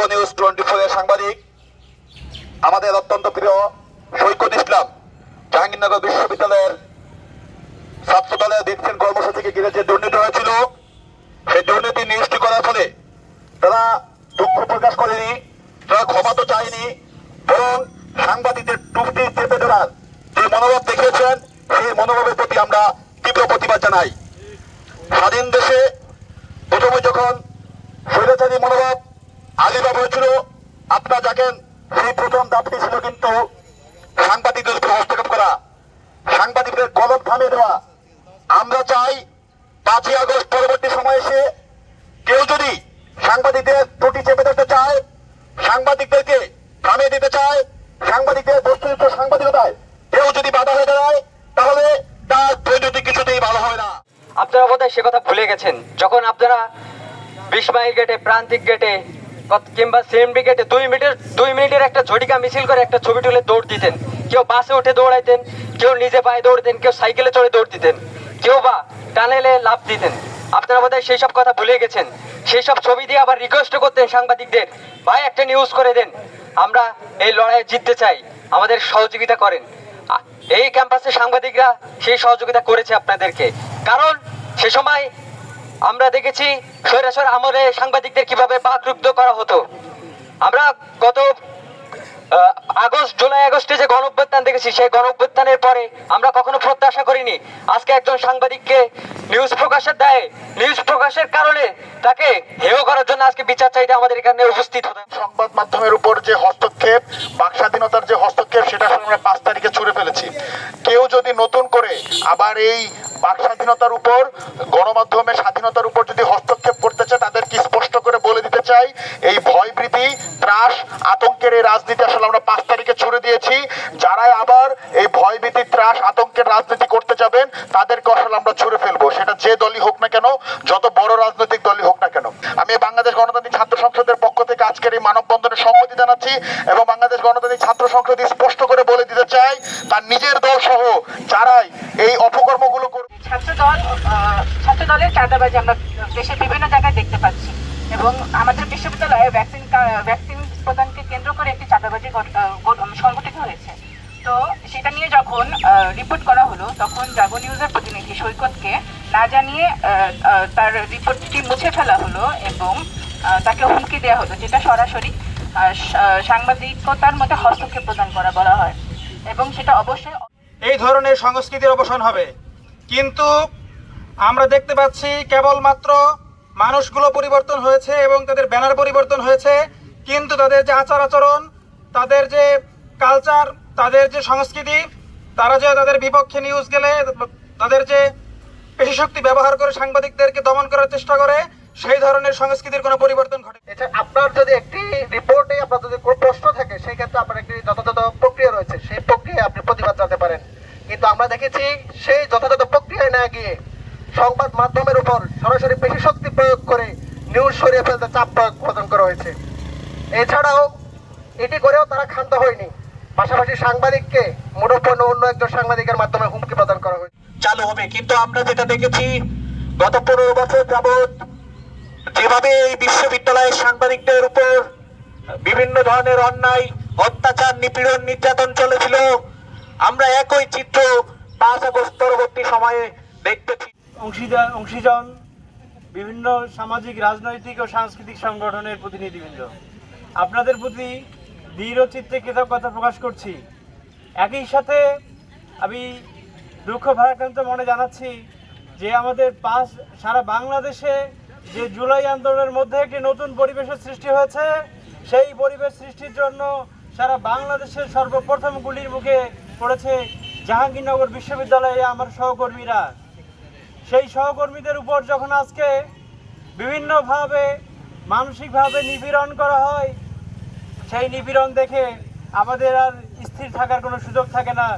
জাগো news twenty four সাংবাদিক, আমাদের অত্যন্ত প্রিয় সৈকত ইসলাম, জাহাঙ্গীরনগর বিশ্ববিদ্যালয়ের ছাত্র দলের কর্মসূচিকে ঘিরে যে দুর্নীতি হয়েছিল, সেই দুর্নীতি নিউজটি করার ফলে তারা দুঃখ প্রকাশ করেনি, তারা ক্ষমা তো চায়নি, বরং সাংবাদিকদের টুপটি চেপে ধরার যে মনোভাব দেখিয়েছেন, সেই মনোভাবের প্রতি আমরা তীব্র প্রতিবাদ জানাই। স্বাধীন দেশে প্রথমে যখন স্বৈরাচারী মনোভাব আবির্ভাব হয়েছিল আপনারা দেখেন সেই প্রথম দাবটি ছিল কিন্তু সাংবাদিকদের উপর হস্তক্ষেপ করা। সাংবাদিকদের গলত থামিয়ে দেওয়া। আমরা চাই পাঁচই আগস্ট পরবর্তী সময় এসে কেউ যদি সাংবাদিকদের ত্রুটি চেপে ধরতে চায়, সাংবাদিকদেরকে থামিয়ে দিতে চায়, সাংবাদিকদের বস্তুনিষ্ঠ সাংবাদিকতায় কেউ যদি বাধা হয়ে দাঁড়ায়, তাহলে তার প্রযুক্তি কিছুতেই ভালো হয় না। আপনারা বোধহয় সে কথা ভুলে গেছেন। যখন আপনারা বিশ মাইল গেটে, প্রান্তিক গেটে কিংবা সিএমডি গেটে দুই মিনিটের দুই মিনিটের একটা ঝটিকা মিছিল করে একটা ছবি তুলে দৌড় দিতেন। কেউ বাসে উঠে দৌড়াইতেন, কেউ নিজে পায়ে দৌড় দিতেন কেউ সাইকেলে চড়ে দৌড় দিতেন, কেউ বা টানেলে লাভ দিতেন। আপনারা বোধহয় সেই সব কথা ভুলে গেছেন। সেই সব ছবি দিয়ে আবার রিকোয়েস্ট করতেন সাংবাদিকদের, ভাই, একটা নিউজ করে দেন। আমরা এই লড়াইয়ে জিততে চাই। আমাদের সহযোগিতা করেন। এই ক্যাম্পাসে সাংবাদিকরা সেই সহযোগিতা করেছে আপনাদেরকে। কারণ সে সময় আমরা দেখেছি স্বৈরাচার আমলে সাংবাদিকদের কীভাবে বাকরুদ্ধ করা হতো। আমরা গত আগস্ট, জুলাই, আগস্টে যে গণঅভ্যুত্থান দেখেছি, সেই গণঅভ্যুত্থানের পরে আমরা কখনো প্রত্যাশা করিনি। আজকে একজন সাংবাদিককে নিউজ প্রকাশের দায়ে, নিউজ প্রকাশের কারণে তাকে হেয় করার জন্য আজকে বিচার চাইতে আমাদের এখানে উপস্থিত হতে সংবাদ মাধ্যমের উপর যে হস্তক্ষেপ বাক স্বাধীনতার যে হস্তক্ষেপ, সেটা আমরা পাঁচ তারিখে ছুড়ে ফেলেছি। কেউ যদি নতুন করে আবার এই বাক স্বাধীনতার উপর গণমাধ্যমের স্বাধীনতার উপর যদি হস্তক্ষেপ করতে চায়, তাদেরকে স্পষ্ট করে বলে দিতে চাই, এই ভয়ভীতি, ত্রাস, আতঙ্কের এই রাজনীতি আসলে আমরা পাঁচ তারিখে ছুড়ে দিয়েছি। যারাই আবার এই ভয়ভীতি, ত্রাস, আতঙ্কের রাজনীতি করতে যাবেন, তাদেরকে আসলে আমরা ছুড়ে ফেলব। সেটা যে দলই হোক না কেন, যত বড় রাজনৈতিক দলই হোক না কেন। আমি বাংলাদেশ গণতান্ত্রিক ছাত্র সংসদের পক্ষ থেকে আজকের এই মানববন্ধনে সম্মতি জানাচ্ছি এবং বাংলাদেশ গণতান্ত্রিক ছাত্র সংসদ স্পষ্ট করে বলে দিতে চাই তার নিজের দল সহ যারাই এই অপকর্মগুলো করবে ছাত্রদল আহ, ছাত্রদলের চাঁদাবাজি আমরা দেশের বিভিন্ন জায়গায় দেখতে পাচ্ছি। এবং আমাদের বিশ্ববিদ্যালয়ে ভ্যাকসিন ভ্যাকসিন প্রদানকে কেন্দ্র করে একটি চাঁদাবাজি আহ, হয়েছে। তো সেটা নিয়ে যখন রিপোর্ট করা হলো তখন জাগো নিউজের প্রতিনিধি সৈকতকে না জানিয়ে তার রিপোর্টটি মুছে ফেলা হলো এবং তাকে হুমকি দেওয়া হলো যেটা সরাসরি সাংবাদিকতার মধ্যে হস্তক্ষেপ প্রদান করা বলা হয়। এবং সেটা অবশ্যই এই ধরনের সংস্কৃতির অবসান হবে। কিন্তু আমরা দেখতে পাচ্ছি কেবলমাত্র মানুষগুলো পরিবর্তন হয়েছে এবং তাদের ব্যানার পরিবর্তন হয়েছে, কিন্তু তাদের যে আচার আচরণ, তাদের যে কালচার তাদের যে সংস্কৃতি, তারা যে তাদের বিপক্ষে নিউজ গেলে, তাদের যে পেশি শক্তি ব্যবহার করে সাংবাদিকদেরকে দমন করার চেষ্টা করে সেই ধরনের সংস্কৃতির কোনো পরিবর্তন ঘটে এটা আপনার যদি একটি রিপোর্টে আপনার যদি কোনো প্রশ্ন থাকে সেই ক্ষেত্রে আপনার একটি যথাযথ প্রক্রিয়া রয়েছে। সেই প্রক্রিয়ায় আপনি প্রতিবাদ জানাতে পারেন। কিন্তু আমরা দেখেছি সেই যথাযথ প্রক্রিয়ায় না গিয়ে সংবাদ মাধ্যমের উপর সরাসরি বেশি শক্তি প্রয়োগ করে নিউজ সরিয়ে ফেলতে চাপ প্রয়োগ প্রদান করা হয়েছে। এছাড়াও এটি করেও তারা ক্ষান্ত হয়নি। পাশাপাশি সাংবাদিককে মুঠোফোন অন্য একজন সাংবাদিকের মাধ্যমে হুমকি প্রদান করা হয়েছে। চালু হবে। কিন্তু আমরা যেটা দেখেছি গত পনেরো বছর যাবৎ যেভাবে এই বিশ্ববিদ্যালয়ের সাংবাদিকদের উপর বিভিন্ন ধরনের অন্যায়, অত্যাচার, নিপীড়ন, নির্যাতন চলেছিল, আমরা একই চিত্র পাঁচ আগস্ট পরবর্তী সময়ে দেখতেছি। অংশীদার, অংশীজন, বিভিন্ন সামাজিক, রাজনৈতিক ও সাংস্কৃতিক সংগঠনের প্রতিনিধিবৃন্দ, আপনাদের প্রতি দৃঢ় চিত্তে কৃতজ্ঞতা প্রকাশ করছি। একই সাথে আমি দুঃখ ভারাক্রান্ত মনে জানাচ্ছি যে আমাদের পাঁচ, সারা বাংলাদেশে যে জুলাই আন্দোলনের মধ্যে একটি নতুন পরিবেশের সৃষ্টি হয়েছে, সেই পরিবেশ সৃষ্টির জন্য সারা বাংলাদেশের সর্বপ্রথম গুলির মুখে পড়েছে জাহাঙ্গীরনগর বিশ্ববিদ্যালয়ে আমার সহকর্মীরা। সেই সহকর্মীদের উপর যখন আজকে বিভিন্নভাবে, মানসিকভাবে নিপীড়ন করা হয়, সেই নিপীড়ন দেখে আমাদের আর স্থির থাকার কোনো সুযোগ থাকে না।